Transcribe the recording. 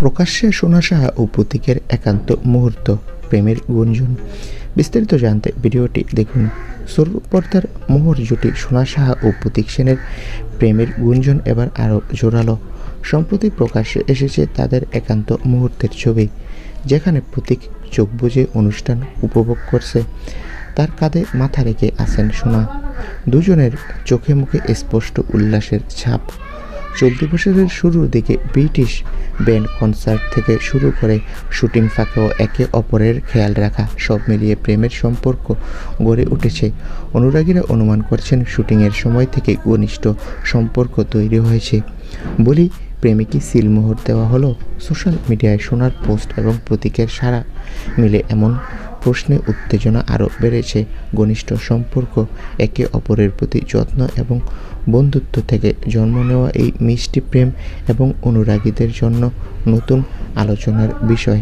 প্রকাশ্যে সোনা সাহা ও প্রতীকের একান্ত মুহূর্ত, প্রেমের গুঞ্জন। বিস্তারিত জানতে ভিডিওটি দেখুন। সর্বপর্দার মোহর জুটি সোনা সাহা ও প্রতীক সেনের প্রেমের গুঞ্জন এবার আরও জোরালো। সম্প্রতি প্রকাশ্যে এসেছে তাদের একান্ত মুহূর্তের ছবি, যেখানে প্রতীক চোখ বুজে অনুষ্ঠান উপভোগ করছে। তার কাঁধে মাথা রেখে আছেন সোনা। দুজনের চোখে মুখে স্পষ্ট উল্লাসের ছাপ। চলতি বছরের শুরুর দিকে ব্রিটিশ ব্যান্ড কনসার্ট থেকে শুরু করে শুটিং ফাঁকেও একে অপরের খেয়াল রাখা, সব মিলিয়ে প্রেমের সম্পর্ক গড়ে উঠেছে। অনুরাগীরা অনুমান করছেন, শুটিংয়ের সময় থেকে ঘনিষ্ঠ সম্পর্ক তৈরি হয়েছে। বলি প্রেমিকি সিলমোহর দেওয়া হলো সোশ্যাল মিডিয়ায় সোনার পোস্ট এবং প্রতীকের সারা মিলে এমন প্রশ্নে উত্তেজনা আরও বেড়েছে। ঘনিষ্ঠ সম্পর্ক, একে অপরের প্রতি যত্ন এবং বন্ধুত্ব থেকে জন্ম নেওয়া এই মিষ্টি প্রেম এবং অনুরাগীদের জন্য নতুন আলোচনার বিষয়।